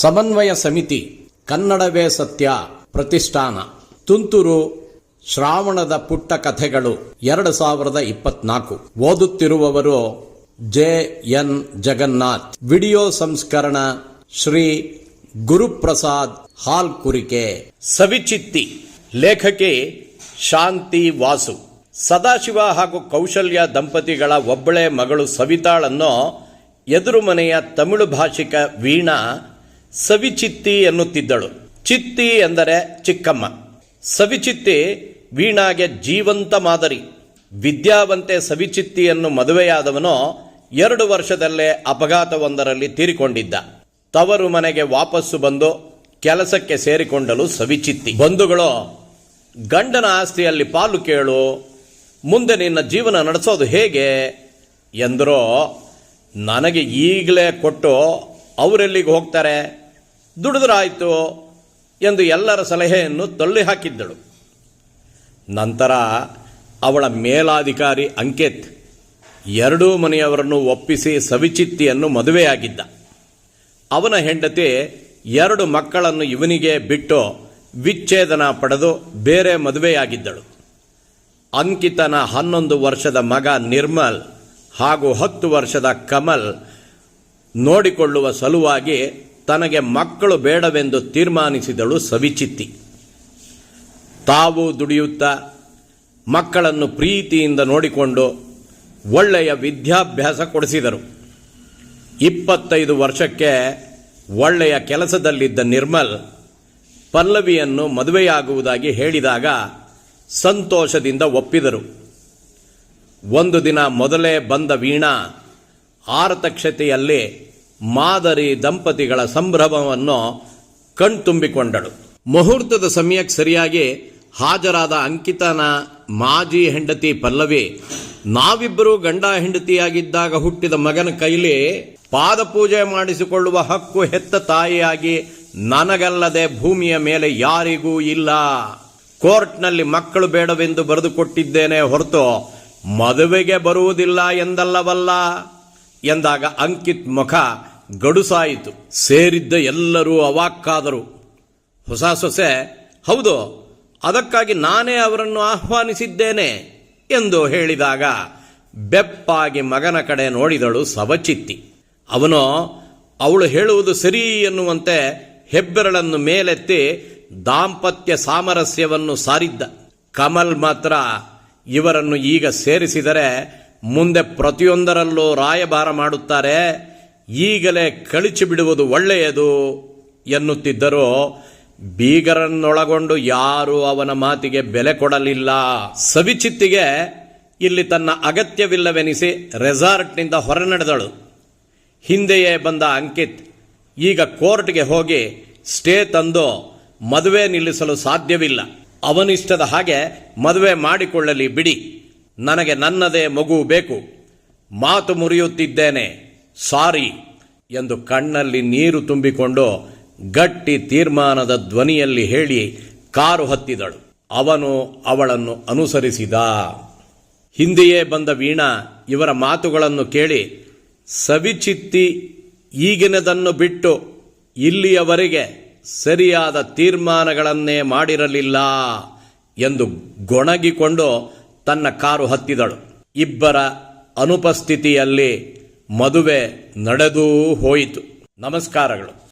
ಸಮನ್ವಯ ಸಮಿತಿ ಕನ್ನಡವೇ ಸತ್ಯ ಪ್ರತಿಷ್ಠಾನ. ತುಂತುರು ಶ್ರಾವಣದ ಪುಟ್ಟ ಕಥೆಗಳು ಎರಡು ಸಾವಿರದ ಇಪ್ಪತ್ನಾಲ್ಕು. ಓದುತ್ತಿರುವವರು ಜೆ ಎನ್ ಜಗನ್ನಾಥ್. ವಿಡಿಯೋ ಸಂಸ್ಕರಣ ಶ್ರೀ ಗುರುಪ್ರಸಾದ್ ಹಾಲ್ ಕುರಿಕೆ ಸವಿಚಿತ್ತಿ. ಲೇಖಕಿ ಶಾಂತಿ ವಾಸು. ಸದಾಶಿವ ಹಾಗೂ ಕೌಶಲ್ಯ ದಂಪತಿಗಳ ಒಬ್ಬಳೆ ಮಗಳು ಸವಿತಾಳನ್ನು ಎದುರು ಮನೆಯ ತಮಿಳು ಭಾಷಿಕ ವೀಣಾ ಸವಿಚಿತ್ತಿ ಎನ್ನುತ್ತಿದ್ದಳು. ಚಿತ್ತಿ ಎಂದರೆ ಚಿಕ್ಕಮ್ಮ. ಸವಿಚಿತ್ತಿ ವೀಣಾಗೆ ಜೀವಂತ ಮಾದರಿ. ವಿದ್ಯಾವಂತೆ ಸವಿಚಿತ್ತಿಯನ್ನು ಮದುವೆಯಾದವನು ಎರಡು ವರ್ಷದಲ್ಲೇ ಅಪಘಾತವೊಂದರಲ್ಲಿ ತೀರಿಕೊಂಡಿದ್ದ. ತವರು ಮನೆಗೆ ವಾಪಸ್ಸು ಬಂದು ಕೆಲಸಕ್ಕೆ ಸೇರಿಕೊಂಡಲು ಸವಿಚಿತ್ತಿ. ಬಂಧುಗಳು, ಗಂಡನ ಆಸ್ತಿಯಲ್ಲಿ ಪಾಲು ಕೇಳು, ಮುಂದೆ ನಿನ್ನ ಜೀವನ ನಡೆಸೋದು ಹೇಗೆ? ಎಂದರೋ. ನನಗೆ ಈಗಲೇ ಕೊಟ್ಟು ಅವರೆಲ್ಲಿಗೆ ಹೋಗ್ತಾರೆ? ದುಡಿದ್ರಾಯಿತು ಎಂದು ಎಲ್ಲರ ಸಲಹೆಯನ್ನು ತಳ್ಳಿ ಹಾಕಿದ್ದಳು. ನಂತರ ಅವಳ ಮೇಲಾಧಿಕಾರಿ ಅಂಕಿತ್ ಎರಡೂ ಮನೆಯವರನ್ನು ಒಪ್ಪಿಸಿ ಸವಿಚಿತ್ತಿಯನ್ನು ಮದುವೆಯಾಗಿದ್ದ. ಅವನ ಹೆಂಡತಿ ಎರಡು ಮಕ್ಕಳನ್ನು ಇವನಿಗೆ ಬಿಟ್ಟು ವಿಚ್ಛೇದನ ಪಡೆದು ಬೇರೆ ಮದುವೆಯಾಗಿದ್ದಳು. ಅಂಕಿತನ ಹನ್ನೊಂದು ವರ್ಷದ ಮಗ ನಿರ್ಮಲ್ ಹಾಗೂ ಹತ್ತು ವರ್ಷದ ಕಮಲ್ ನೋಡಿಕೊಳ್ಳುವ ಸಲುವಾಗಿ ತನಗೆ ಮಕ್ಕಳು ಬೇಡವೆಂದು ತೀರ್ಮಾನಿಸಿದಳು ಸವಿಚಿತ್ತಿ. ತಾವು ದುಡಿಯುತ್ತಾ ಮಕ್ಕಳನ್ನು ಪ್ರೀತಿಯಿಂದ ನೋಡಿಕೊಂಡು ಒಳ್ಳೆಯ ವಿದ್ಯಾಭ್ಯಾಸ ಕೊಡಿಸಿದರು. ಇಪ್ಪತ್ತೈದು ವರ್ಷಕ್ಕೆ ಒಳ್ಳೆಯ ಕೆಲಸದಲ್ಲಿದ್ದ ನಿರ್ಮಲ್ ಪಲ್ಲವಿಯನ್ನು ಮದುವೆಯಾಗುವುದಾಗಿ ಹೇಳಿದಾಗ ಸಂತೋಷದಿಂದ ಒಪ್ಪಿದರು. ಒಂದು ದಿನ ಮೊದಲೇ ಬಂದ ವೀಣಾ ಆರತಕ್ಷತೆಯಲ್ಲಿ ಮಾದರಿ ದಂಪತಿಗಳ ಸಂಭ್ರಮವನ್ನು ಕಣ್ತುಂಬಿಕೊಂಡಳು. ಮುಹೂರ್ತದ ಸಮಯಕ್ಕೆ ಸರಿಯಾಗಿ ಹಾಜರಾದ ಅಂಕಿತನ ಮಾಜಿ ಹೆಂಡತಿ ಪಲ್ಲವಿ ನಾವಿಬ್ಬರು ಗಂಡ ಹೆಂಡತಿಯಾಗಿದ್ದಾಗ ಹುಟ್ಟಿದ ಮಗನ ಕೈಲಿ ಪಾದಪೂಜೆ ಮಾಡಿಸಿಕೊಳ್ಳುವ ಹಕ್ಕು ಹೆತ್ತ ತಾಯಿಯಾಗಿ ನನಗಲ್ಲದೆ ಭೂಮಿಯ ಮೇಲೆ ಯಾರಿಗೂ ಇಲ್ಲ. ಕೋರ್ಟ್ನಲ್ಲಿ ಮಕ್ಕಳು ಬೇಡವೆಂದು ಬರೆದುಕೊಟ್ಟಿದ್ದೇನೆ ಹೊರತು ಮದುವೆಗೆ ಬರುವುದಿಲ್ಲ ಎಂದಲ್ಲವಲ್ಲ. ಎಂದಾಗ ಅಂಕಿತ್ ಮುಖ ಗಡುಸಾಯಿತು. ಸೇರಿದ್ದ ಎಲ್ಲರೂ ಅವಾಕ್ಕಾದರು. ಹೊಸ ಸೊಸೆ, ಹೌದು, ಅದಕ್ಕಾಗಿ ನಾನೇ ಅವರನ್ನು ಆಹ್ವಾನಿಸಿದ್ದೇನೆ ಎಂದು ಹೇಳಿದಾಗ ಬೆಪ್ಪಾಗಿ ಮಗನ ಕಡೆ ನೋಡಿದಳು ಸವಚಿತ್ತಿ ಅವನು, ಅವಳು ಹೇಳುವುದು ಸರಿ ಎನ್ನುವಂತೆ ಹೆಬ್ಬೆರಳನ್ನು ಮೇಲೆತ್ತಿ ದಾಂಪತ್ಯ ಸಾಮರಸ್ಯವನ್ನು ಸಾರಿದ್ದ. ಕಮಲ್ ಮಾತ್ರ ಇವರನ್ನು ಈಗ ಸೇರಿಸಿದರೆ ಮುಂದೆ ಪ್ರತಿಯೊಂದರಲ್ಲೂ ರಾಯಭಾರ ಮಾಡುತ್ತಾರೆ. ಈಗಲೇ ಕಳಿಸಿ ಬಿಡುವುದು ಒಳ್ಳೆಯದು ಎನ್ನುತ್ತಿದ್ದರೂ ಬೀಗರನ್ನೊಳಗೊಂಡು ಯಾರೂ ಅವನ ಮಾತಿಗೆ ಬೆಲೆ ಕೊಡಲಿಲ್ಲ. ಸವಿಚಿತ್ತಿಗೆ ಇಲ್ಲಿ ತನ್ನ ಅಗತ್ಯವಿಲ್ಲವೆನಿಸಿ ರೆಸಾರ್ಟ್ನಿಂದ ಹೊರನಡೆದಳು ಹಿಂದೆಯೇ ಬಂದ ಅಂಕಿತ್ ಈಗ ಕೋರ್ಟ್ಗೆ ಹೋಗಿ ಸ್ಟೇ ತಂದು ಮದುವೆ ನಿಲ್ಲಿಸಲು ಸಾಧ್ಯವಿಲ್ಲ. ಅವನಿಷ್ಟದ ಹಾಗೆ ಮದುವೆ ಮಾಡಿಕೊಳ್ಳಲಿ ಬಿಡಿ. ನನಗೆ ನನ್ನದೇ ಮಗು ಬೇಕು. ಮಾತು ಮುರಿಯುತ್ತಿದ್ದೇನೆ. ಸಾರಿ ಎಂದು ಕಣ್ಣಲ್ಲಿ ನೀರು ತುಂಬಿಕೊಂಡು ಗಟ್ಟಿ ತೀರ್ಮಾನದ ಧ್ವನಿಯಲ್ಲಿ ಹೇಳಿ ಕಾರು ಹತ್ತಿದಳು. ಅವನು ಅವಳನ್ನು ಅನುಸರಿಸಿದ. ಹಿಂದೆಯೇ ಬಂದ ವೀಣಾ ಇವರ ಮಾತುಗಳನ್ನು ಕೇಳಿ, ಸವಿಚಿತ್ತಿ ಈಗಿನದನ್ನು ಬಿಟ್ಟು ಇಲ್ಲಿಯವರೆಗೆ ಸರಿಯಾದ ತೀರ್ಮಾನಗಳನ್ನೇ ಮಾಡಿರಲಿಲ್ಲ ಎಂದು ಗೊಣಗಿಕೊಂಡು ತನ್ನ ಕಾರು ಹತ್ತಿದಳು. ಇಬ್ಬರ ಅನುಪಸ್ಥಿತಿಯಲ್ಲಿ ಮದುವೆ ನಡೆದೂ ಹೋಯಿತು. ನಮಸ್ಕಾರಗಳು.